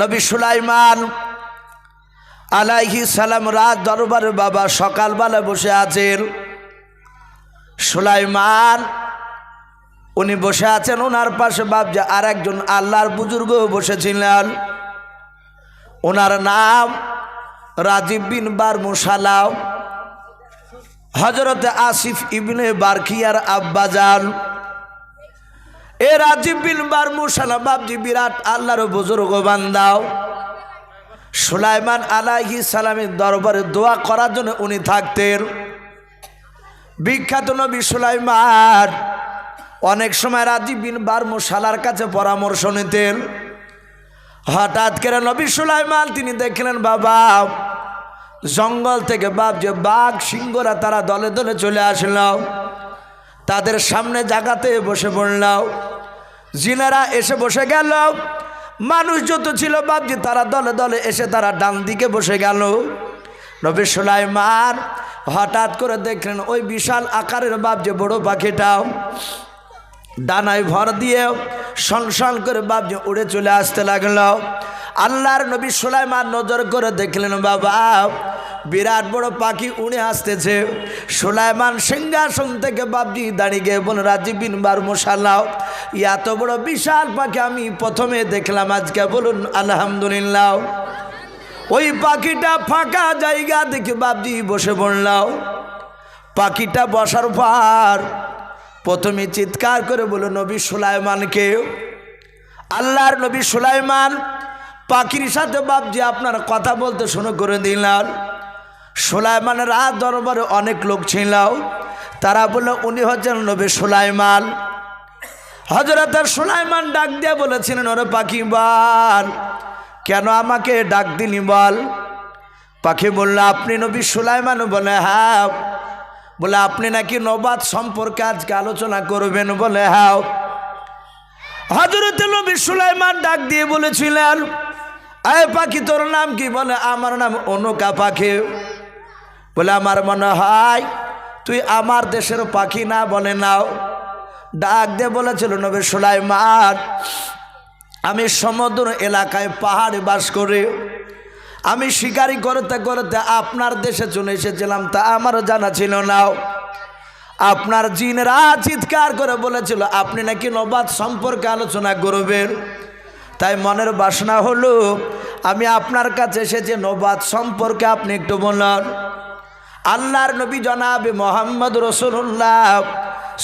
নবী সুলাইমান আলাইহি সালাম রাত দরবারে বাবা সকালবেলা বসে আছেন। সুলাইমান, উনি বসে আছেন ওনার পাশে বাবজি আর একজন আল্লাহর বুজুর্গ বসেছিলেন। ওনার নাম রাজীব বিন বার মুসালাও হজরতে আসিফ ইবনে বারকিয়ার আব্বাজান। এ রাজীব বিন বার মুসালা বাবজি বিরাট, আল্লাহর বুজুর্গ বান্দাও। সুলাইমান আলাহি সালামের দরবারে দোয়া করার জন্য উনি থাকতেন। বিখ্যাত নবী সুলাইমান অনেক সময় রাজীব বিন বার্মু শালার কাছে পরামর্শ নিতেন। হঠাৎ করে নবী সুলাইমান, তিনি দেখলেন, বাবা, জঙ্গল থেকে বাপ যে বাঘ, সিংহরা তারা দলে দলে চলে আসল। তাদের সামনে জাগাতে বসে পড়লাম। জিনারা এসে বসে গেল। মানুষ যত ছিল বাপজি তারা দলে দলে এসে তারা ডান দিকে বসে গেল। নবী সুলাইমান হঠাৎ করে দেখলেন ওই বিশাল আকারের যে বড় পাখিটাও ডানায় ভর দিয়ে সংসং করে বাপ উড়ে চলে আসতে লাগল। আল্লাহর নবী সুলাইমান নজর করে দেখলেন, বাবা, বিরাট বড় পাখি উড়ে আসতেছে। সুলাইমান সিংহাসন থেকে বাবজি দাঁড়িয়ে গিয়ে বলে রাজীব বিন বার মশালাও এত বড় বিশাল পাখি আমি প্রথমে দেখলাম, আজকে বলুন, আলহামদুলিল্লাহ। ওই পাখিটা ফাঁকা জায়গা দেখে বাবজি বসে পড়লাম পাখিটা বসার পর প্রথমে চিৎকার করে বলো, নবী সুলাইমানকে। আল্লাহর নবী সুলাইমান পাখির সাথে বাবজি আপনার কথা বলতে শুরু করে দিলাম সুলাইমানের রাত দরবারে অনেক লোক ছিল। তারা বলল, উনি হচ্ছেন নবী সুলাইমান। হজরত সুলাইমান ডাক দিয়ে বলেছিলেন, ওরে পাখি বল, কেন আমাকে ডাক দিলি বল? পাখি বলল, আপনি নবী সুলাইমান বলে হ্যাঁ বলে, আপনি নাকি নবাদ সম্পর্কে আজকে আলোচনা করবেন? বলে হ্যাঁ হজরত নবী সুলাইমান ডাক দিয়ে বলেছিলেন, আয় পাখি, তোর নাম কি? বলে, আমার নাম অনুকা পাখি। বলে, আমার মনে হয় তুই আমার দেশের পাখি না বলে নাও। ডাক দিয়ে বলেছিল নবী সুলাইমান, আমি সমুদ্র এলাকায় পাহাড়ে বাস করি। আমি শিকারি করতে করতে আপনার দেশে চলে এসেছিলাম, তা আমারও জানা ছিল না। আপনার জিনরা চিৎকার করে বলেছিল, আপনি নাকি নবাদ সম্পর্কে আলোচনা করবেন? তাই মনের বাসনা হলো, আমি আপনার কাছে এসেছি নবাদ সম্পর্কে আপনি একটু বলুন। আল্লাহর নবী জনাবে মোহাম্মদ রসুল্লাহ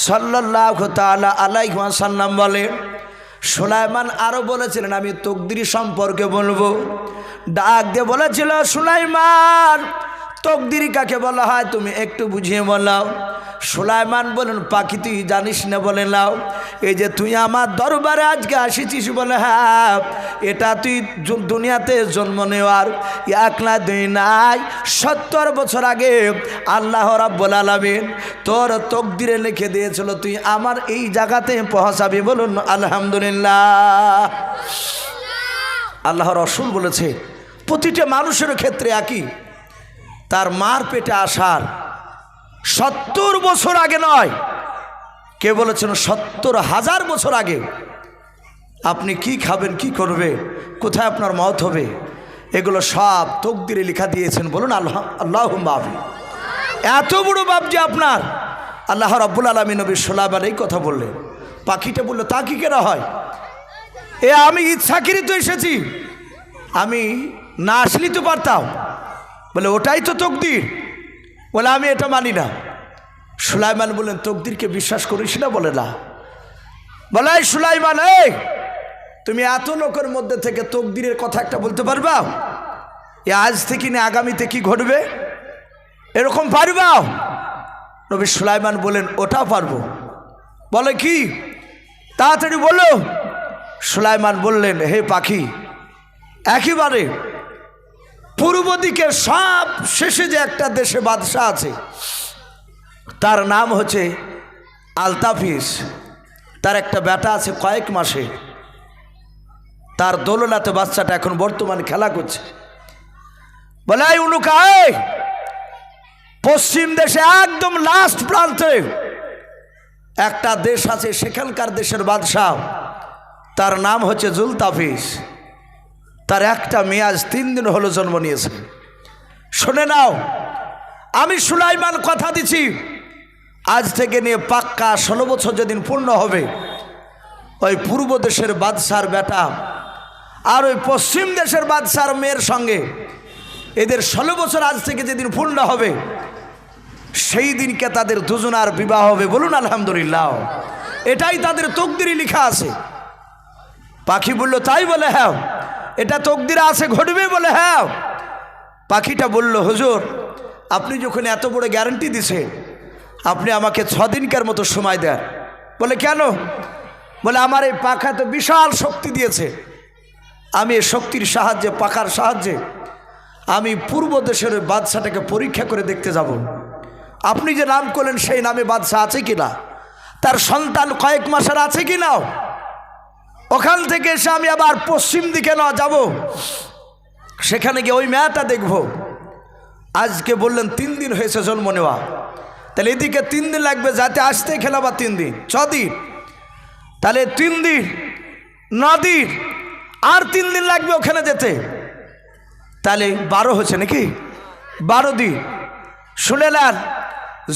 সাল্লাহ তালা আলাইসাল্লাম বলে সুলাইমান আরও বলেছিলেন আমি তকদির সম্পর্কে বলব। ডাক দিয়ে বলেছিল সুলাইমান তকদির কাকে বলা হয়? তুমি একটু বুঝিয়ে বলাও। সুলাইমান বলেন পাখি, তুই জানিস না? বলে নাও এই যে তুই আমার দরবারে আজকে আসিছিস বলে হ্যাঁ এটা তুই দুনিয়াতে জন্ম নেওয়ার এক না দুই নাই। সত্তর বছর আগে আল্লাহ রাব্বুল আলামিন তোর তকদিরে লিখে দিয়েছিল, তুই আমার এই জায়গাতে পৌঁছাবি বলুন, আলহামদুলিল্লাহ। আল্লাহ রসুল বলেছে, প্রতিটা মানুষের ক্ষেত্রে একই তার মার পেটে আসার সত্তর বছর আগে নয়, কে বলেছেন সত্তর হাজার বছর আগে। আপনি কি খাবেন, কি করবে, কোথায় আপনার মত হবে, এগুলো সব তকদিরে লেখা দিয়েছেন। বলুন, আল্লাহ আল্লাহ বাবি এত বড় বাপ যে আপনার। আল্লাহ রব্বুল আলমী নবী সোলাবার এই কথা বললেন। পাখিটা বলল, তা কি কেনা হয়? এ, আমি ইচ্ছাকৃত এসেছি। আমি না আসলেই তো পারতাম। বলে, ওটাই তো তকদির। বলে, আমি এটা মানি না। সুলাইমান বললেন, তকদিরকে বিশ্বাস করিস না? বলে না। বলে সুলাইমান, এই, তুমি এত লোকের মধ্যে থেকে তকদিরের কথা একটা বলতে পারবা? এ আজ থেকে না আগামীতে কি ঘটবে? এরকম পারবা? নবী সুলাইমান বলেন ওটাও পারব। বলে, কি? তাড়াতাড়ি বলো। সুলাইমান বললেন, হে পাখি, একেবারে পূর্ব দিকে সব শেষে যে একটা দেশে বাদশাহ আছে, তার নাম হচ্ছে আলতাফিস। তার একটা বেটা আছে কয়েক মাসে। তার দোলনাতে বাচ্চাটা এখন বর্তমানে খেলা করছে। বলে, এই উনুকায় পশ্চিম দেশে একদম লাস্ট প্রান্তে একটা দেশ আছে, সেখানকার দেশের বাদশাহ। তার নাম হচ্ছে জুলতাফিস। তার একটা মেয়ে আজ তিন দিন হলো জন্ম নিয়েছে। শুনে নাও, আমি সুলাইমান কথা দিছি, আজ থেকে নিয়ে পাক্কা ষোলো বছর যেদিন পূর্ণ হবে, ওই পূর্ব দেশের বাদশার বেটা আর ওই পশ্চিম দেশের বাদশার মেয়ের সঙ্গে এদের ষোলো বছর আজ থেকে যেদিন পূর্ণ হবে, সেই দিনকে তাদের দুজনার বিবাহ হবে। বলুন, আলহামদুলিল্লাহ। এটাই তাদের তকদিরই লেখা আছে। পাখি বলল, তাই বলে হ্যাঁ। এটা তকদিরা আছে, ঘটবে বলে হ্যাঁ। পাখিটা বলল, হুজুর, আপনি যখন এত বড় গ্যারান্টি দিছে আপনি আমাকে ছদিনকার মতো সময় দেন। বলে, কেন? বলে, আমার এই পাখা তো বিশাল শক্তি দিয়েছে। আমি এই শক্তির সাহায্যে, পাখার সাহায্যে, আমি পূর্ব দেশের বাদশাটাকে পরীক্ষা করে দেখতে যাব। আপনি যে নাম করলেন, সেই নামে বাদশাহ আছে কি না তার সন্তান কয়েক মাসের আছে কি না ওখান থেকে এসে আমি আবার পশ্চিম দিকে না যাব। সেখানে গিয়ে ওই মেয়াটা দেখব। আজকে বললেন তিন দিন হয়েছে জন্ম নেওয়া। তাহলে এদিকে তিন দিন লাগবে, যাতে আসতে খেলাবা তিন দিন। ছদিন তাহলে তিন দিন দিন, আর তিন দিন লাগবে ওখানে যেতে। তাহলে বারো হচ্ছে নাকি? বারো দিন। শুনে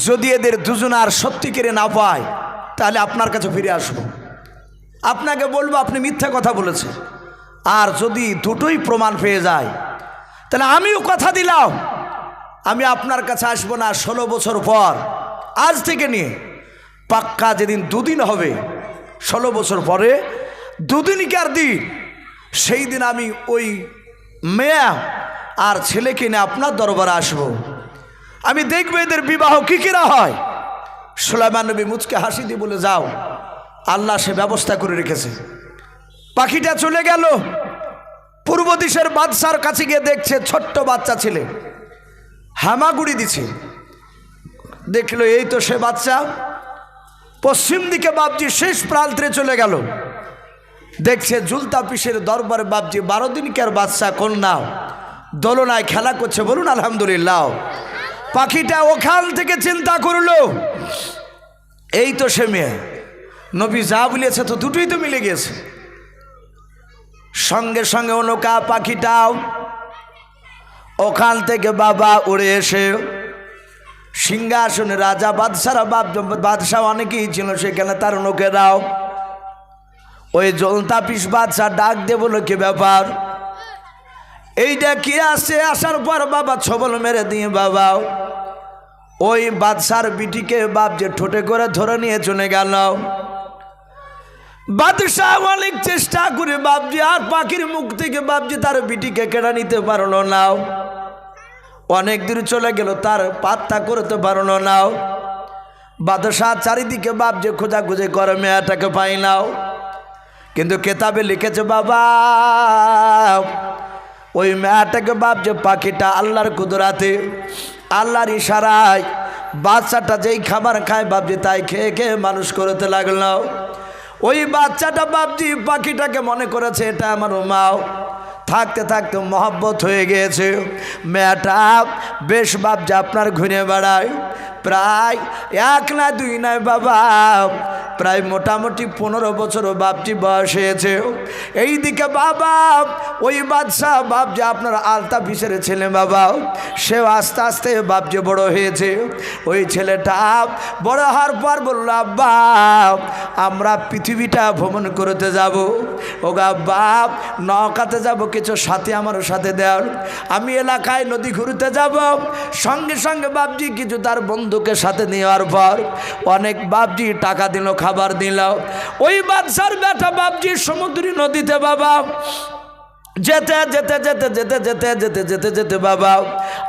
যদি এদের দুজন আর সত্যি করে না পায়, তাহলে আপনার কাছে ফিরে আসব। আপনাকে বলব, আপনি মিথ্যা কথা বলেছেন। আর যদি দুটোই প্রমাণ পেয়ে যায়, তাহলে আমিও কথা দিলাম। আমি আপনার কাছে আসব না ষোলো বছর পর, আজ থেকে নিয়ে। পাক্কা যেদিন দুদিন হবে, ষোলো বছর পরে দুদিনকার দিন? সেই দিন আমি ওই মেয়া আর ছেলেকে নিয়ে আপনার দরবারে আসব। আমি দেখব এদের বিবাহ কী কিরা হয়। সুলাইমান নবী মুচকে হাসি দিয়ে বলে, যাও। আল্লাহ সে ব্যবস্থা করে রেখেছে। পাখিটা চলে গেল। পূর্ব দিশের বাদশার কাছে গিয়ে দেখছে ছোট্ট বাচ্চা ছেলে। হামাগুড়ি দিছে। দেখল, এই তো সে বাচ্চা। পশ্চিম দিকে বাপজি শেষ প্রান্তে চলে গেল। দেখছে, জুলতা পিসের দরবারে বাপজি, বারো দিনকার বাচ্চা কোন কন্যা, দোলনায় খেলা করছে, বলুন আলহামদুলিল্লাহ। পাখিটা ওখান থেকে চিন্তা করল, এই তো সে মেয়ে। নবী যা বলেছে তো দুটোই তো মিলে গেছে। সঙ্গে সঙ্গে অনুকা পাখিটাও? ওখান থেকে বাবা উড়ে এসে সিংহাসনে রাজা বাদশারা বাপ বাদশাহ অনেকেই ছিল সেখানে, তার লোকেরাও। ওই জলতাপিস বাদশাহ ডাক দে বলো ব্যাপার? এইটা কি আসে আসার পর বাবা ছবল মেরে দিয়ে বাবা ওই বাদশার বিটিকে বাপ যে ঠোঁটে করে ধরে নিয়ে চলে গেল। বাদশাহ অনেক চেষ্টা করে বাপজি আর পাখির মুখ থেকে বাপজি তার বিটিকে কেড়ে নিতে পারল না। অনেক দূর চলে গেল, তার পাত্তা করতে পারল না। বাদশাহ চারিদিকে বাপ যে খোঁজাখুঁজি করে মেয়েটাকে পাই নাও কিন্তু কেতাবে লিখেছে, বাবা, ওই মেয়েটাকে বাপ যে পাখিটা আল্লাহর কুদরাতে আল্লাহর ইশারায় বাচ্চাটা যেই খাবার খায়, বাপজি তাই খেয়ে খেয়ে মানুষ করতে লাগল। ওই বাচ্চাটা বাপজি পাখিটাকে মনে করেছে, এটা আমার মাও। থাকতে থাকতে মহব্বত হয়ে গিয়েছে। মেয়েটা বেশ বাপজি আপনার ঘুরে বেড়ায় প্রায় এক না দুই নয় বাবা, প্রায় মোটামুটি পনেরো বছর বাপজি বয়স হয়েছে। এইদিকে বাবা, ওই বাদশাহ বাপজি আপনার আলতা ফিসের ছেলে বাবা। সেও আস্তে আস্তে বাপজি বড় হয়েছে। ওই ছেলেটা বড় হওয়ার পর বলল, আব্বা, আমরা পৃথিবীটা ভ্রমণ করতে যাব। ও বাপ নৌকাতে যাব যাব কিছু সাথে আমার সাথে দেওয়ার আমি এলাকায় নদী ঘুরতে যাব, সঙ্গে সঙ্গে বাপজি কিছু তার বন্ধুকে সাথে নেওয়ার পর অনেক বাপজি টাকা দিল, খাবার দিল। ওই বাদশার বেটা বাপজি সমুদ্রী নদীতে, বাবা যেতে যেতে যেতে যেতে যেতে যেতে যেতে যেতে, বাবা।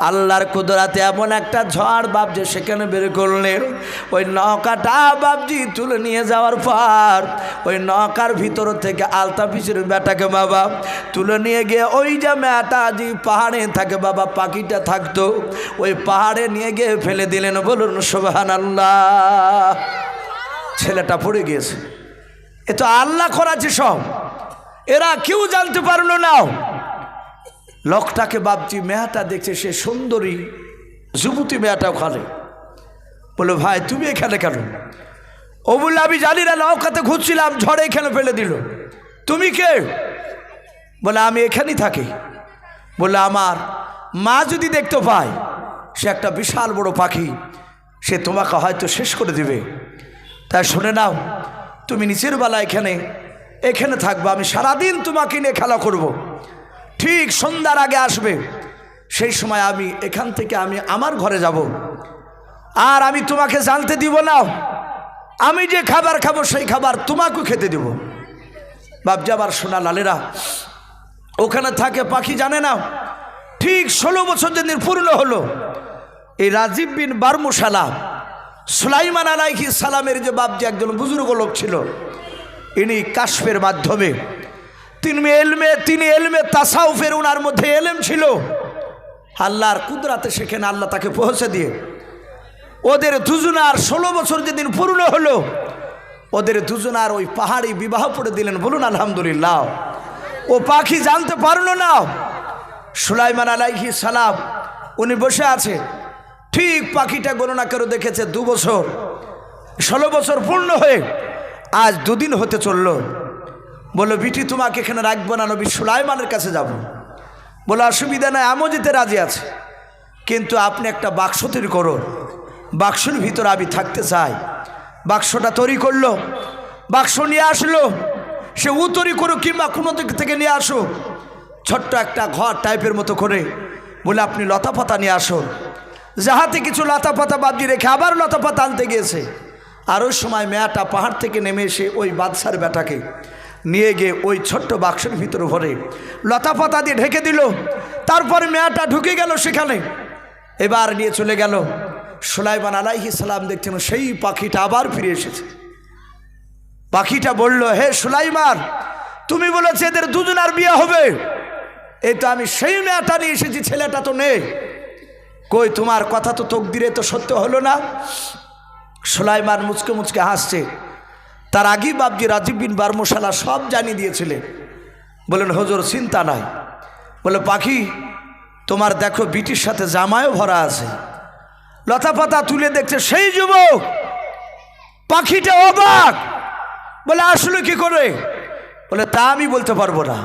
আল্লাহর কুদরাতে এমন একটা ঝড় বাপজি সেখানে বের করলেন। ওই নৌকাটা বাপজি তুলে নিয়ে যাওয়ার পর ওই নৌকার ভিতর থেকে আলতা পিসের বেটাকে বাবা তুলে নিয়ে গিয়ে ওই যে মেয়েটা যে পাহাড়ে থাকে বাবা, পাখিটা থাকতো, ওই পাহাড়ে নিয়ে গিয়ে ফেলে দিলেন। বলুন সোহান আল্লাহ ছেলেটা পড়ে গিয়েছে। এ তো আল্লাহ করাছে সব। এরা কেউ জানতে পারল না। লোকটাকে বাপজি মেয়াটা দেখছে, সে সুন্দরী। যুবতী মেয়াটা ওখানে। বলে, ভাই, তুমি এখানে কেন? ও বললে, আমি জানি না, নৌকাতে ঘুরছিলাম, ঝড়ে এখানে ফেলে দিল। তুমি কে? বলে, আমি এখানেই থাকি। বলে, আমার মা যদি দেখতে পায়, সে একটা বিশাল বড় পাখি, সে তোমাকে হয়তো শেষ করে দিবে। তাই শুনে নাও, তুমি নিচের বেলা এখানে এখানে থাকব, আমি সারাদিন তোমাকে নিয়ে খেলা করব। ঠিক সন্ধ্যার আগে আসবে। সেই সময় আমি এখান থেকে আমি আমার ঘরে যাব। আর আমি তোমাকে জানতে দিব না। আমি যে খাবার খাব, সেই খাবার তোমাকেও খেতে দিব। বাবজি আবার সোনা লালেরা, ওখানে থাকে পাখি জানে না। ঠিক ষোলো বছর যেদিন পূর্ণ হলো। এই রাজীব বিন বারমুশালা, সুলাইমান আলাইহি সালামের যে বাবজি একজন বুজুর্গ লোক ছিল ইনি কাশফের মাধ্যমে। তিনি এলমে তিনি এলমে তাসাউফের ওনার মধ্যে এলেম ছিল। আল্লাহর কুদরাতে সেখানে আল্লাহ তাকে পৌঁছে দিয়ে। ওদের দুজনার ষোলো বছর যেদিন পূর্ণ হলো, ওদের দুজনার ওই পাহাড়ি বিবাহ করে দিলেন। বলুন, আলহামদুলিল্লাহ। ও পাখি জানতে পারল না। সুলাইমান আলাইহি সালাম, উনি বসে আছে। ঠিক পাখিটা গণনা করে দেখেছে দু বছর। ষোলো বছর পূর্ণ হয়ে আজ দুদিন হতে চলল। বলল, বিটি, তোমাকে এখানে রাখব না, নবী সুলাইমানের কাছে যাব। বলে অসুবিধা নাই, আমিও যেতে রাজি আছে। কিন্তু আপনি একটা বাক্স তৈরি করুন। বাক্সের ভিতর আমি থাকতে চাই। বাক্সটা তৈরি করল, বাক্স নিয়ে আসলো। সে উ তৈরি করুক কিংবা কোনো দিক থেকে নিয়ে আসো ছোট্ট একটা ঘর টাইপের মতো করে বলে, আপনি লতা পাতা নিয়ে আসুন। যাহাতে কিছু লতা পাতা বাদ দিয়ে রেখে আবার লতা পাতা আনতে গিয়েছে। আর ওই সময় মেয়াটা পাহাড় থেকে নেমে এসে ওই বাদশার বেটাকে নিয়ে গিয়ে ওই ছোট্ট বাক্সের ভিতরে ভরে লতা পাতা দিয়ে ঢেকে দিল। তারপরে মেয়াটা ঢুকে গেল সেখানে। এবার নিয়ে চলে গেল। সোলাইমান আলাইহি সালাম দেখছেন সেই পাখিটা আবার ফিরে এসেছে। পাখিটা বলল, হে সুলাইমান, তুমি বলেছে এদের দুজনার বিয়ে হবে। এই তো আমি সেই মেয়েটা নিয়ে এসেছি, ছেলেটা তো নেই। কই, তোমার কথা তো তকদিরে তো সত্য হলো না? সুলাইমান মুচকে মুচকে হাসছে। তার আগেই বাবজি রাজীব বিন বারমশালা সব জানিয়ে দিয়েছিলেন। বলেন, হজর, চিন্তা নাই। বলে, পাখি, তোমার দেখো বিটির সাথে জামায়ও ভরা আছে। লতা পাতা তুলে দেখছে সেই যুবক। পাখিটা অবাক। বলে, আসলে কি করে? বলে, তা আমি বলতে পারব না।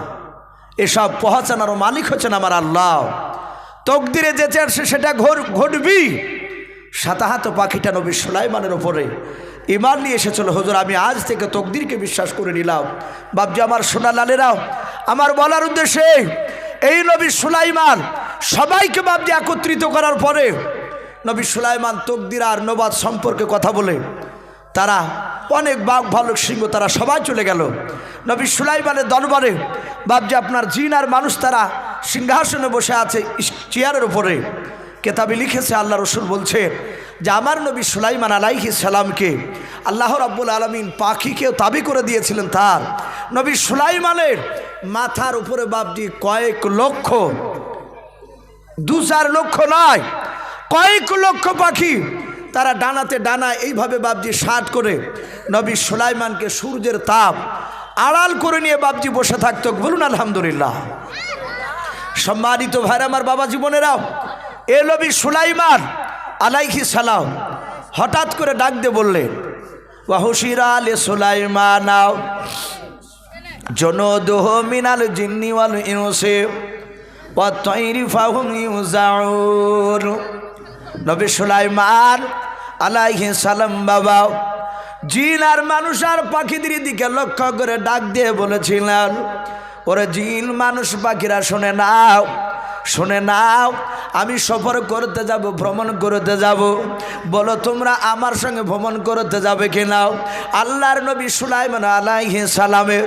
এসব পহচানারও মালিক হচ্ছেন আমার আল্লাহ। তকদিরে যে চাচ্ছে সেটা ঘর, ঘটবি। সাতাহাত পাখিটা নবী সুলাইমানের ওপরে ইমান নিয়ে এসেছিল, হুজুর, আমি আজ থেকে তকদিরকে বিশ্বাস করে নিলাম। বাবজি আমার সোনা লালেরাও আমার বলার উদ্দেশ্যে, এই নবী সুলাইমান সবাইকে বাবজি একত্রিত করার পরে নবী সুলাইমান তকদির আর নবাদ সম্পর্কে কথা বলে। তারা অনেক বাঘ, ভালুক, সিংহ, তারা সবাই চলে গেল। নবী সুলাইমানের দরবারে বাবজি আপনার জিন আর মানুষ তারা সিংহাসনে বসে আছে চেয়ারের উপরে। কেতাবে লিখেছে আল্লাহ রসুল বলছে যে আমার নবী সুলাইমান আলাইহি সালামকে আল্লাহ রাব্বুল আলমিন পাখিকেও তাবি করে দিয়েছিলেন তার। নবী সুলাইমানের মাথার উপরে বাবজি কয়েক লক্ষ, দু চার লক্ষ নয়, কয়েক লক্ষ পাখি তারা ডানাতে ডানা এইভাবে বাবজি শার্ট করে নবী সুলাইমানকে সূর্যের তাপ আড়াল করে নিয়ে বাবজি বসে থাকতো। বলুন আলহামদুলিল্লাহ। সম্মানিত ভাইরা, আমার বাবা জীবনেরাও এ নবী সুলাইমান আলাইহি সালাম হঠাৎ করে ডাক দিয়ে বললেন ওয়াহুশিরা আলে সুলাইমানাও জনদোহ মিনাল জিন্নিওয়াল ইউসে ওয়াতয়রি ফাহুম ইউজাউর নবী সুলাইমান আলাইহি সালাম বাবা, জিন আর মানুষ আর পাখিদের দিকে লক্ষ্য করে ডাক দিয়ে বলেছিলেন ওরে জিন মানুষ পাখিরা, শোনে নাও, শুনে নাও, আমি সফর করতে যাব, ভ্রমণ করতে যাব। বলো তোমরা আমার সঙ্গে ভ্রমণ করতে যাবে কি নাও আল্লাহর নবী সুলাইমান আলাইহি সালামের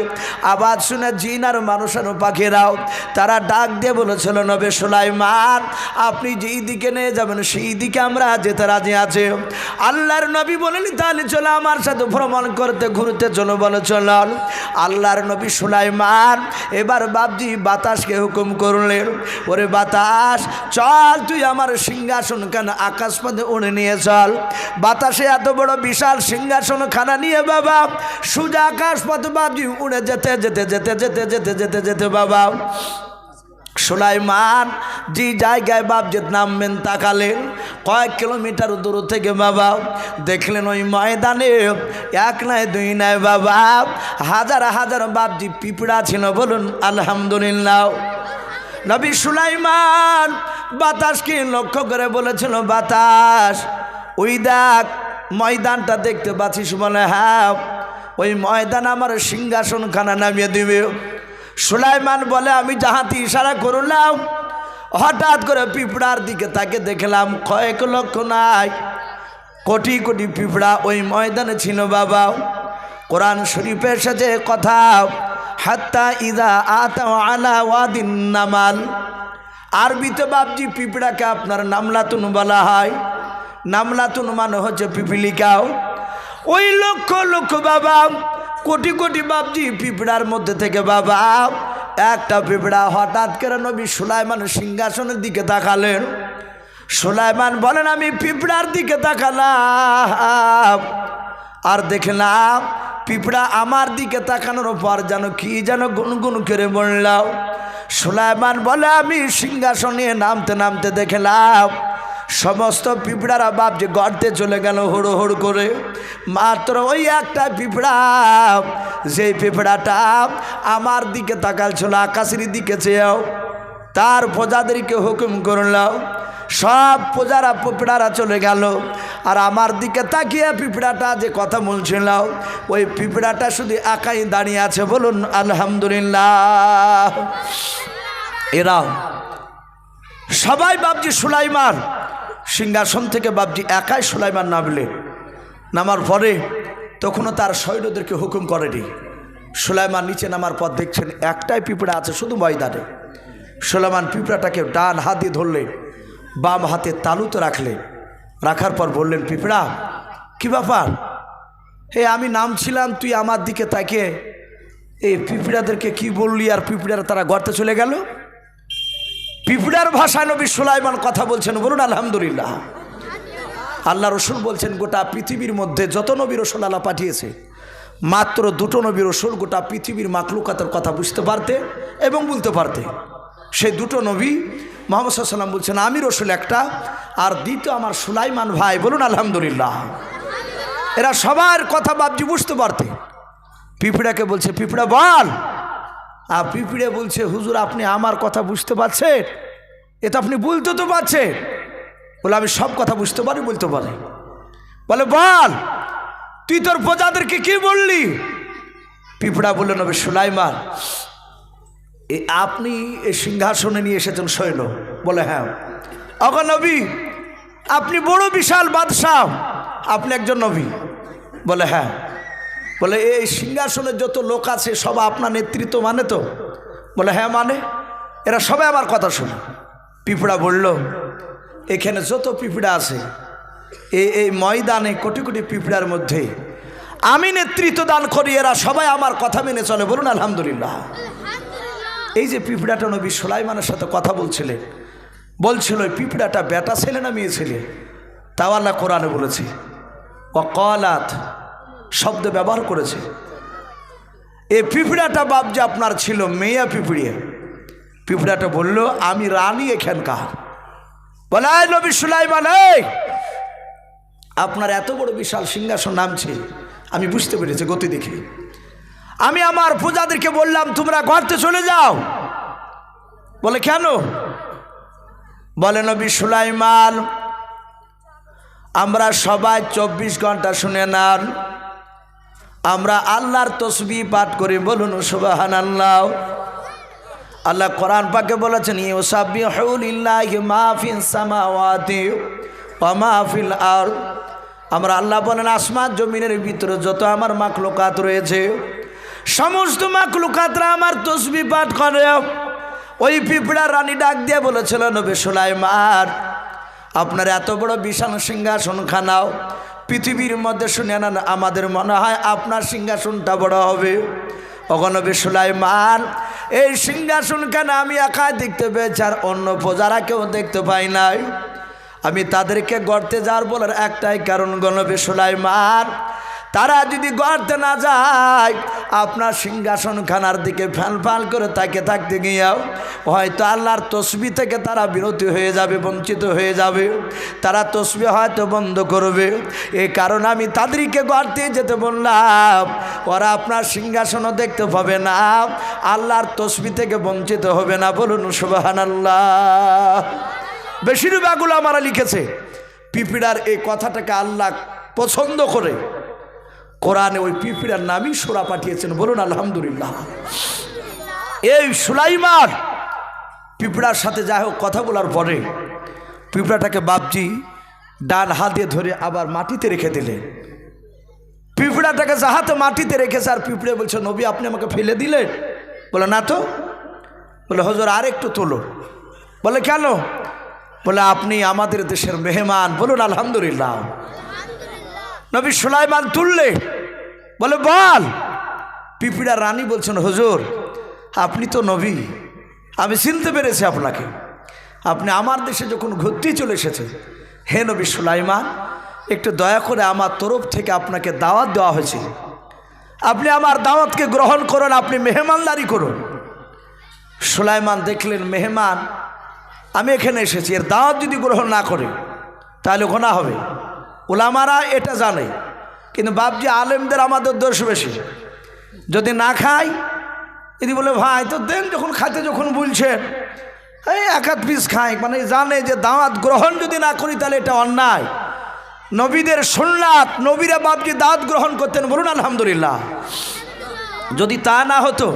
আওয়াজ শুনে জিন আর মানুষের পাখিরাও, তারা ডাক দিয়ে বলেছিল, নবী সুলাইমান, আপনি যেই দিকে নিয়ে যাবেন, সেই দিকে আমরা যেতে রাজি আছে। আল্লাহর নবী বলেনি, তাহলে চলো আমার সাথে ভ্রমণ করতে, ঘুরতে চলো। বলে চল। আল্লাহর নবী সুলাইমান এবার বাপজি বাতাসকে হুকুম করলেন ওরে বাতাস, চল তুই আমার সিংহাসন কেন আকাশ পথে উড়ে নিয়ে চল। বাতাসে এত বড় বিশাল সিংহাসন খানা নিয়ে বাবা, সুজা আকাশ পথে বাবজি উড়ে যেতে যেতে যেতে যেতে যেতে যেতে যেতে বাবা। সুলাইমান, যে জায়গায় বাবজেদ নামবেন তাকালেন, কয়েক কিলোমিটার দূর থেকে বাবা দেখলেন ওই ময়দানে এক নয় দুই নয় বাবা, হাজার হাজার বাপজি পিঁপড়া ছিল বলুন আলহামদুলিল্লাহ। নবী সুলাইমান বাতাসকে লক্ষ্য করে বলেছিল, বাতাস, ওই দেখ, ময়দানটা দেখতে পাচ্ছিস বলে হ্যাঁ ওই ময়দান আমার সিংহাসন খানা নামিয়ে দিবে। সুলাইমান বলে, আমি যাহাতে ইশারা করলাম। হঠাৎ করে পিঁপড়ার দিকে তাকে দেখলাম, কয়েক লক্ষ নাই। কোটি কোটি পিঁপড়া ওই ময়দানে ছিল বাবা। কোরআন শরীফে এসেছে কথা, হাত্তা ইদা আতা আলা ওয়াদিন নামাল। আরবিতে বাবজি পিঁপড়াকে আপনার নামলাতুন বলা হয়। নামলাতুন মানে হচ্ছে পিপিলিকাও ওই লক্ষ লক্ষ বাবা কোটি কোটি বাবজি পিঁপড়ার মধ্যে থেকে বাবা, একটা পিঁপড়া হঠাৎ করে নবী সুলাইমান সিংহাসনের দিকে তাকালেন। সুলাইমান বলেন, আমি পিঁপড়ার দিকে তাকালাম। আর দেখলাম, পিঁপড়া আমার দিকে তাকানোর পর যেন কি যেন গুনগুন করে বললাম সুলাইমান বলে, আমি সিংহাসনে নামতে নামতে দেখলাম সমস্ত পিঁপড়ারা বাপ যে গর্তে চলে গেল হুড়ো হুড়ো করে। মাত্র ওই একটা পিঁপড়া, যেই পিঁপড়াটা আমার দিকে তাকাল ছিল আকাশের দিকে চেয়েও। তার প্রজাদেরকে হুকুম করলাম, সব প্রজারা পিঁপড়ারা চলে গেল। আর আমার দিকে তাকিয়ে পিঁপড়াটা যে কথা বলছিল, ওই পিঁপড়াটা শুধু একাই দাঁড়িয়ে আছে বলুন, আলহামদুলিল্লাহ। এরাও সবাই বাবজি সুলাইমান সিংহাসন থেকে বাবজি একাই সুলাইমান নামলে নামার পরে তখনও তার সৈন্যদেরকে হুকুম করেনি। সুলাইমান নিচে নামার পর দেখছেন একটাই পিঁপড়া আছে শুধু ময়দানে। সুলাইমান পিঁপড়াটাকে ডান হাত দিয়ে ধরলেন বাম হাতে তালুতে রাখলেন রাখার পর বললেন, পিঁপড়া, কি ব্যাপার? হে, আমি নামছিলাম, তুই আমার দিকে তাকে এই পিঁপড়াদেরকে কি বললি আর পিঁপড়ারা তারা গর্তে চলে গেল? পিঁপড়ার ভাষায় নবী সুলাইমান কথা বলছেন, বলুন আলহামদুলিল্লাহ। আল্লাহ রসুল বলছেন, গোটা পৃথিবীর মধ্যে যত নবী রসুল আল্লাহ পাঠিয়েছে, মাত্র দুটো নবী রসুল গোটা পৃথিবীর মাকলুকাতের কথা বুঝতে পারতে এবং বলতে পারতে। সেই দুটো নবী মোহাম্মদ সাল্লাম বলছেন, আমি রসুল একটা, আর দ্বিতীয় আমার সুলাইমান ভাই। বলুন আলহামদুলিল্লাহ। এরা সবার কথা বাবজি বুঝতে পারতে। পিঁপড়াকে বলছে, পিঁপড়া বল। আর পিঁপড়ে বলছে, হুজুর, আপনি আমার কথা বুঝতে পারছেন? এ তো আপনি বলতে তো পারছেন। বলে, আমি সব কথা বুঝতে পারি, বলতে পারি। বলে, বল, তুই তোর প্রজাদেরকে কি বললি? পিঁপড়া বললেন নবে সুলাইমান, এ আপনি এই সিংহাসনে নিয়ে এসেছেন সৈন্য বলে হ্যাঁ। অগ নবী, আপনি বড় বিশাল বাদশাহ, আপনি একজন নবী। বলে হ্যাঁ। বলে, এই সিংহাসনের যত লোক আছে, সব আপনার নেতৃত্ব মানে তো? বলে হ্যাঁ মানে? এরা সবাই আমার কথা শোনে। পিঁপড়া বলল এখানে যত পিঁপড়া আছে এই এই ময়দানে কোটি কোটি পিঁপড়ার মধ্যে আমি নেতৃত্ব দান করি এরা সবাই আমার কথা মেনে চলে। বলুন আলহামদুলিল্লাহ। এই যে পিঁপড়াটা নবী সোলাইমানের সাথে কথা বলছিলেন বলছিল ওই পিঁপড়াটা বেটা ছেলে না মেয়ে ছেলে? তাও আল্লাহ কোরআনে বলেছে অকলাত শব্দ ব্যবহার করেছে। এই পিঁপড়াটা বাপ যে আপনার ছিল মেয়া পিঁপড়িয়ে। পিঁপড়াটা বলল, আমি রানী এখানকার। বলে "এই নবী সুলাইমান আপনার এত বড় বিশাল সিংহাসন নামছে, আমি বুঝতে পেরেছি গতি দেখে। আমি আমার পূজাদেরকে বললাম, তোমরা ঘরতে চলে যাও। বলে, কেন? বলে, নবী সুলাইমান, আমরা সবাই চব্বিশ ঘণ্টা শুনে নেন। আমরা আল্লাহর তসবি পাঠ করি। বলুন সুবাহান আল্লাহ আল্লাহ কোরআন পাকে বলেছেন ইউসাবিহুলিল্লাহি মা ফিস সামাওয়াতি ওয়া মা ফিল আরদ। আমরা আল্লাহ বলেন, আসমান জমিনের ভিতরে যত আমার মাকলুকাত রয়েছে, সমস্ত মাকলুকাতরা আমার তসবি পাঠ করে। ওই পিঁপড়া রানী ডাক দিয়ে বলেছিল, নবে সুলাইমান, আপনার এত বড় বিশাল সিংহাসন খানাও পৃথিবীর মধ্যে শুনে নেন, আমাদের মনে হয় আপনার সিংহাসনটা বড় হবে। অগনবী সুলাইমান, এই সিংহাসন কেন আমি একাই দেখতে পেয়েছি আর অন্য প্রজারা কেউ দেখতে পাই নাই? আমি তাদেরকে গড়তে যাওয়ার বলার একটাই কারণ গণবী সুলাইমান তারা যদি গড়তে না যায়, আপনার সিংহাসন খানার দিকে ফ্যাল ফ্যাল করে তাকে থাকতে গিয়েও, হয়তো আল্লাহর তসবি থেকে তারা বিরতি হয়ে যাবে, বঞ্চিত হয়ে যাবে। তারা তসবি হয়তো বন্ধ করবে। এই কারণে আমি তাদেরকে গড়তে যেতে বললাম, ওরা আপনার সিংহাসনও দেখতে পাবে না, আল্লাহর তসবি থেকে বঞ্চিত হবে না। বলুন সুবাহান আল্লাহ বেশিরভাগগুলো আমারা লিখেছে, পিপিড়ার এই কথাটাকে আল্লাহ পছন্দ করে। কোরআনে ওই পিপিড়ার নামই সোরা পাঠিয়েছেন। বলুন আলহামদুলিল্লাহ। এই সুলাইমান পিঁপড়ার সাথে যাই হোক কথা বলার পরে পিঁপড়াটাকে বাপজি ডান হাতে ধরে আবার মাটিতে রেখে দিলেন। পিঁপড়াটাকে যাহাতে মাটিতে রেখেছে আর পিঁপড়ে বলছে নবী আপনি আমাকে ফেলে দিলেন? বলে না তো। বলে হজর আর একটু তোলো। বলে কেন? বলে আপনি আমাদের দেশের মেহমান। বলুন আলহামদুলিল্লাহ। নবী সুলাইমান তুললে বলে, বল। পিপিড়া রানী বলছেন, হুজুর, আপনি তো নবী, আমি চিনতে পেরেছি আপনাকে। আপনি আমার দেশে যখন ঘুরতে চলে এসেছেন, হে নবী সুলাইমান, একটু দয়া করে আমার তরফ থেকে আপনাকে দাওয়াত দেওয়া হয়েছে। আপনি আমার দাওয়াতকে গ্রহণ করুন, আপনি মেহমানদারি করুন। সুলাইমান দেখলেন, মেহমান, আমি এখানে এসেছি, এর দাওয়াত যদি গ্রহণ না করে, তাহলে গোনা হবে। ওলামারা এটা জানে। কিন্তু বাপজি আলেমদের আমাদের দোষ বেশি। যদি না খাই যদি বলে, ভাই তো দেন যখন খাইতে যখন বলছেন এই এক হাত পিস খাই। মানে জানে যে দাওয়াত গ্রহণ যদি না করি, তাহলে এটা অন্যায়। নবীদের সুন্নাত, নবীরা বাপজি দাওয়াত গ্রহণ করতেন, বলুন, আলহামদুলিল্লাহ। যদি তা না হতো,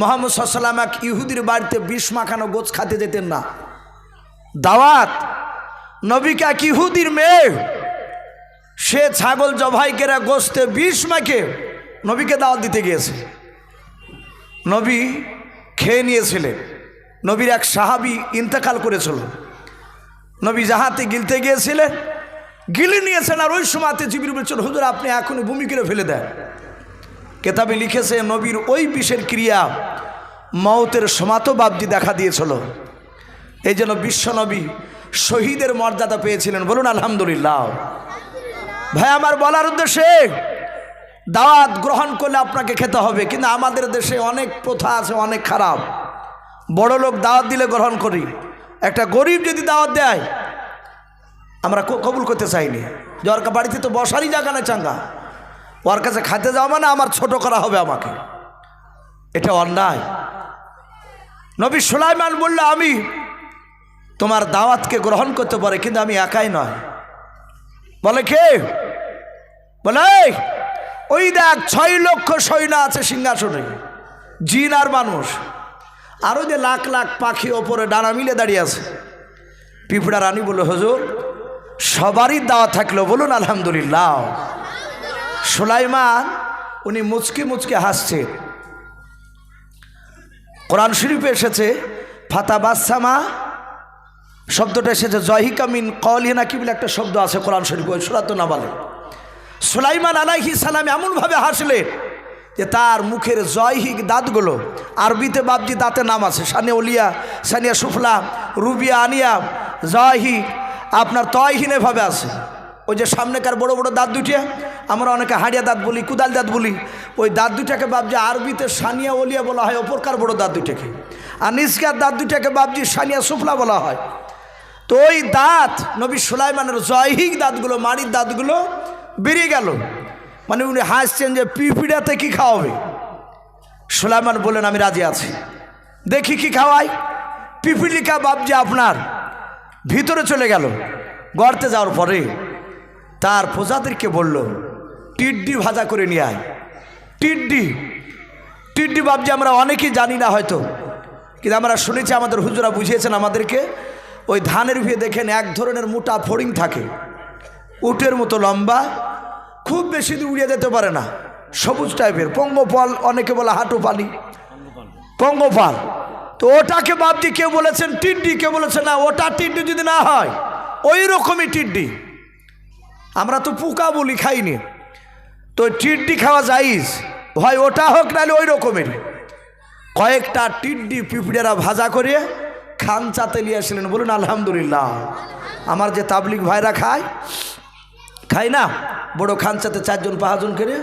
মোহাম্মদ সাল্লাম এক ইহুদির বাড়িতে বিষ মাখানো গোছ খাতে যেতেন না। দাওয়াত, নবীকে ইহুদির মেয়ে সে ছাগল জবাইকেরা গোস্তে বিষ মাখে নবীকে দাওয়াত দিতে গিয়েছে। নবী খেয়ে নিয়েছিলেন। নবীর এক সাহাবি ইন্তেকাল করেছিল। নবী জাহাতে গিলতে গিয়েছিলেন। গিলে নিয়েছেন আর ওই সময়তে জিবির বলছেন, হুজুর, আপনি এখনই ভূমি করে ফেলে দেন। কেতাবে লিখেছে, নবীর ওই বিষের ক্রিয়া মৌতের সমাতো বাবজি দেখা দিয়েছিল। এই জন্য বিশ্বনবী শহীদের মর্যাদা পেয়েছিলেন। বলুন, আলহামদুলিল্লাহ। ভাই, আমার বলার উদ্দেশ্যে দাওয়াত গ্রহণ করলে আপনাকে খেতে হবে, কিন্তু আমাদের দেশে অনেক প্রথা আছে, অনেক খারাপ। বড় লোক দাওয়াত দিলে গ্রহণ করি। একটা গরিব যদি দাওয়াত দেয়, আমরা কবুল করতে চাইনি। যে ওর বাড়িতে তো বসারই জায়গা না চাঙ্গা। ওর কাছে খাইতে যাওয়া মানে আমার ছোট করা হবে আমাকে। এটা অন্যায়। নবী সুলাইমান বলল, আমি তোমার দাওয়াতকে গ্রহণ করতে পারে, কিন্তু আমি একাই নয়। বলে কে? বলে ওই দেখ, ছয় লক্ষ সৈন্য আছে সিংহাসনে, জিন আর মানুষ। আরও যে লাখ লাখ পাখি ওপরে ডানা মিলে দাঁড়িয়ে আছে। পিঁপড়া রানী বলে, হুজুর, সবারই দাওয়া থাকল, বলুন আলহামদুলিল্লাহ। সুলাইমান, উনি মুচকে মুচকে হাসছে। কোরআন শরীফে এসেছে, ফাতা বাসামা শব্দটা এসেছে জহিকা মিন কলিনা কি বলে একটা শব্দ আছে কোরআন শরীফ, ওই সুরাত না বলে সুলাইমান আলাইহি সালাম এমনভাবে হাসলেন যে তার মুখের জয়হিক দাঁতগুলো আরবিতে বাবজি দাঁতে নাম আছে। সানিয়া উলিয়া, সানিয়া সুফলা, রুবিয়া আনিয়া জয়হি আপনার তয়হীনেভাবে আছে। ওই যে সামনেকার বড় বড় দাঁত দুটিয়া আমরা অনেকে হাড়িয়া দাঁত বলি, কুদাল দাঁত বলি, ওই দাঁত দুটাকে বাবজি আরবিতে সানিয়া ওলিয়া বলা হয় অপরকার বড় দাঁত দুটাকে আর নিষ্কার দাঁত দুটাকে বাবজি সানিয়া সুফলা বলা হয়। তো ওই দাঁত নবী সুলাইমানের জয়হিক দাঁতগুলো, মাড়ির দাঁতগুলো বেরিয়ে গেল। মানে উনি হাসছেন যে পিপিড়াতে কি খাওয়াবে? সুলাইমান বললেন, আমি রাজি আছি। দেখি কি খাওয়াই। পিপিলিকা বাবজি আপনার, ভিতরে চলে গেল। গড়তে যাওয়ার পরে তার প্রজাদেরকে বলল, টিড্ডি ভাজা করে নিয়ে আয়। টিড্ডি টিড্ডি বাবজি আমরা অনেকেই জানি না হয়তো, কিন্তু আমরা শুনেছি আমাদের হুজুরা বুঝিয়েছেন আমাদেরকে, ওই ধানের ভিয়ে দেখেন এক ধরনের মোটা ফড়িং থাকে। উটের মতো লম্বা, খুব বেশি উড়িয়ে যেতে পারে না। সবুজ টাইপের। পঙ্গপাল, অনেকে বলে হাঁটু পালি পঙ্গপাল। তো ওটাকে বাপজি কেউ বলেছেন টিড্ডি কেউ বলেছেন না, ওটা টিড্ডি যদি না হয়, ওই রকমই টিড্ডি আমরা তো পোকা বলি, খাইনি। তো টিড্ডি খাওয়া যাইস হয় ওটা হোক, নাহলে ওই রকমের। কয়েকটা টিড্ডি পিঁপড়েরা ভাজা করে খান চাতে নিয়ে আসলেন। বলুন, আলহামদুলিল্লাহ। আমার যে তাবলিক ভাইরা খায় খায় না? বড় খানচাতে চারজন পাঁচজন করে।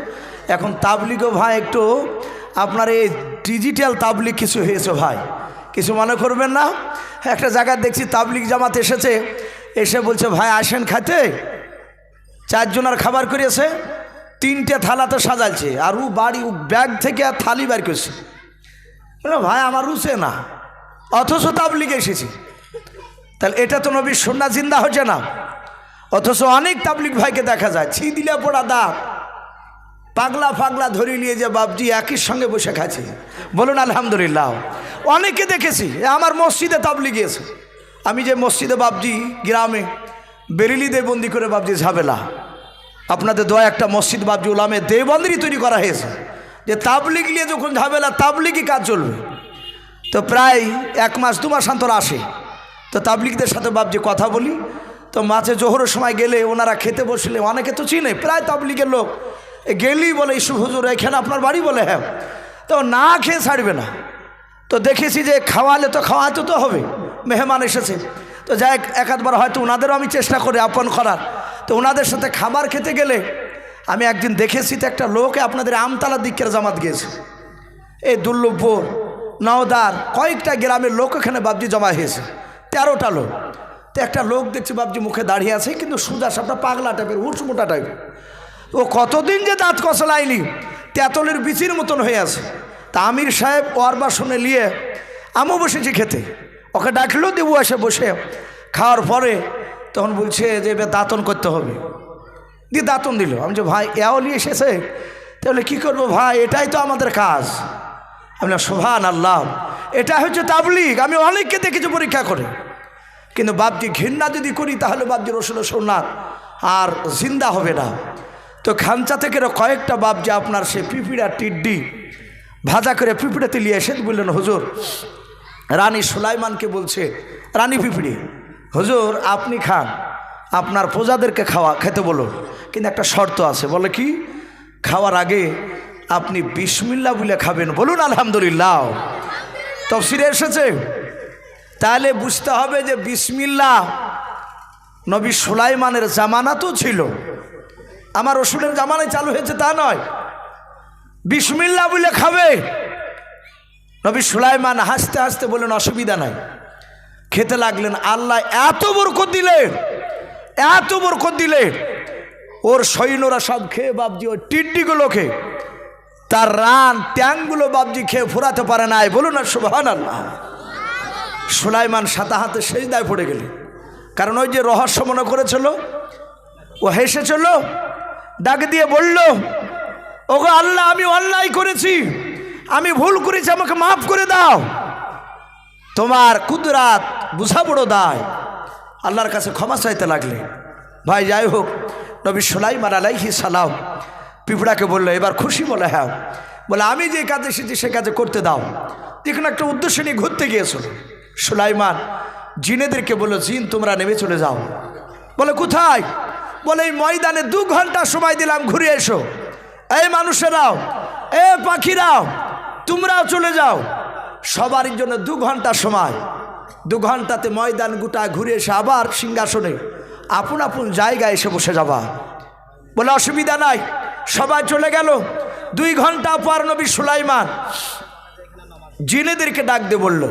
এখন তাবলিগও ভাই একটু, আপনার এই ডিজিটাল তাবলিগ কিছু হয়েছে ভাই। কিছু মনে করবেন না? একটা জায়গায় দেখছি তাবলিগ জামাত এসেছে, এসে বলছে, ভাই, আসেন খাতে চারজনের খাবার করিয়েছে, তিনটে থালাতে সাজালছে আর ও বাড়ি ব্যাগ থেকে আর থালি বার করছে। ভাই, আমার রুচে না, অথচ তাবলিগে এসেছি। তাহলে এটা তো নবীর সন্না জিন্দা হচ্ছে না। অথচ অনেক তাবলিক ভাইকে দেখা যায়। ছি দিলে পড়া দাঁত। পাগলা ফাগলা ধরে নিয়ে যে বাবজি একই সঙ্গে বসে খাচ্ছে। বলুন, আলহামদুলিল্লাহ। অনেকে দেখেছি, আমার মসজিদে তাবলি গিয়েছে। আমি যে মসজিদে বাবজি গ্রামে বেরিলি দেবন্দি করে বাবজি ঝাবেলা আপনাদের দয়া একটা মসজিদ বাবজি উলামে দেবন্দিরই তৈরি করা হয়েছে। যে তাবলিগ নিয়ে যখন ঝাবেলা তাবলিগই কাজ চলবে। তো প্রায় এক মাস, দু মাস অন্তর আসে। তো তাবলিকদের সাথে বাবজি কথা বলি। তো মাঝে জোহরের সময় গেলে ওনারা খেতে বসলে, অনেকে তো চিনে, প্রায় তাবলিগের লোক। গেলেই বলে, ইসু হুজুর, এখানে আপনার বাড়ি বলে হ্যাঁ। তো না খেয়ে ছাড়বে না। তো দেখেছি যে খাওয়ালে তো খাওয়াতে তো হবে, মেহমান এসেছে। তো যাই এক আধবার হয়তো ওনাদেরও আমি চেষ্টা করি আপন করার। তো ওনাদের সাথে খাবার খেতে গেলে আমি একদিন দেখেছি তো একটা লোকে আপনাদের আমতলা দিকের জামাত গিয়েছে। এই দুর্লভপুর, নওদার কয়েকটা গ্রামের লোক এখানে বাবজি জমা হয়েছে, তেরোটা লোক। তো একটা লোক দেখছি বাবজি মুখে দাঁড়িয়ে আছে, কিন্তু সুজা সাপটা পাগলা টাইপের উঠমোটা টাইপের। ও কতদিন যে দাঁত কষলাইনি, তেঁতলের বিচির মতন হয়ে আছে। তা আমির সাহেব ওর বাসনে নিয়ে, আমিও বসেছি খেতে। ওকে ডাকলেও দেবু এসে বসে। খাওয়ার পরে তখন বলছে যে, এবার দাঁতন করতে হবে। দিয়ে দাঁতন দিল। আমি যে ভাই, এও নিয়ে এসেছে? তাহলে কী করব, ভাই, এটাই তো আমাদের কাজ। আমি সোভান আল্লাহ এটা হচ্ছে তাবলিগ, আমি অনেককে দেখেছি পরীক্ষা করে। কিন্তু বাপজি ঘৃণা যদি করি, তাহলে বাপজি রসুল সোনার আর জিন্দা হবে না। তো খাঞ্চা থেকে কয়েকটা বাপজি আপনার সে পিপিড়া টিড্ডি, ভাজা করে পিঁপড়েতে নিয়ে এসে বললেন, হুজুর, রানী সুলাইমানকে বলছে, রানী পিঁপড়ি, হুজুর, আপনি খান, আপনার প্রজাদেরকে খাওয়া, খেতে বলুন কিন্তু একটা শর্ত আছে, বলে কি? খাওয়ার আগে আপনি বিসমিল্লা বলে খাবেন। বলুন, আলহামদুলিল্লাহ। তফসিরে এসেছে? তাহলে বুঝতে হবে যে বিসমিল্লা নবী সুলাইমানের জামানা তো ছিল। আমার রসুলের জামানায় চালু হয়েছে তা নয়। বিসমিল্লা বলে খাবে। নবী সুলাইমান হাসতে হাসতে বললেন, অসুবিধা নাই। খেতে লাগলেন। আল্লাহ এত বরকত দিলেন, এত বরকত দিলে ওর সৈন্যরা সব খেয়ে বাবজি ওই টিড্ডিগুলোকে, তার রান ট্যাংগুলো বাবজি খেয়ে ফুরাতে পারে নাই। বলুন না সুবাহান আল্লাহ সুলাইমান সাতা হাতে সেই দায় পড়ে গেলে। কারণ ওই যে রহস্য মনে করেছিল, ও হেসেছিল ডাক দিয়ে বলল, ওগো আল্লাহ, আমি অন্যায় করেছি, আমি ভুল করেছি, আমাকে মাফ করে দাও। তোমার কুদরাত বুঝা বড় দায়। আল্লাহর কাছে ক্ষমা চাইতে লাগলে। ভাই, যাই হোক, নবী সুলাইমান আলাইহি সালাম পিঁপড়াকে বলল, এবার খুশি বলে হ্যাঁ। বলে, আমি যে কাজে এসেছি, সে কাজে করতে দাও। যেখানে একটা উদ্দেশ্য নিয়ে ঘুরতে গিয়েছিল। সুলাইমান, জিনেদেরকে বলল, জিন, তোমরা নেমে চলে যাও। বলে, কোথায়? বলে, এই ময়দানে দু ঘণ্টা সময় দিলাম, ঘুরে এসো। এই মানুষেরাও, এ পাখিরাও, তোমরাও চলে যাও। সবারই জন্য দু ঘণ্টা সময়। দু ঘন্টাতে ময়দান গোটা ঘুরে এসে আবার সিংহাসনে আপন আপন জায়গায় এসে বসে যাবা। বলে, অসুবিধা নাই, সবাই চলে গেল। দুই ঘণ্টা পর নবী সুলাইমান, জিনেদেরকে ডাক দিয়ে বলল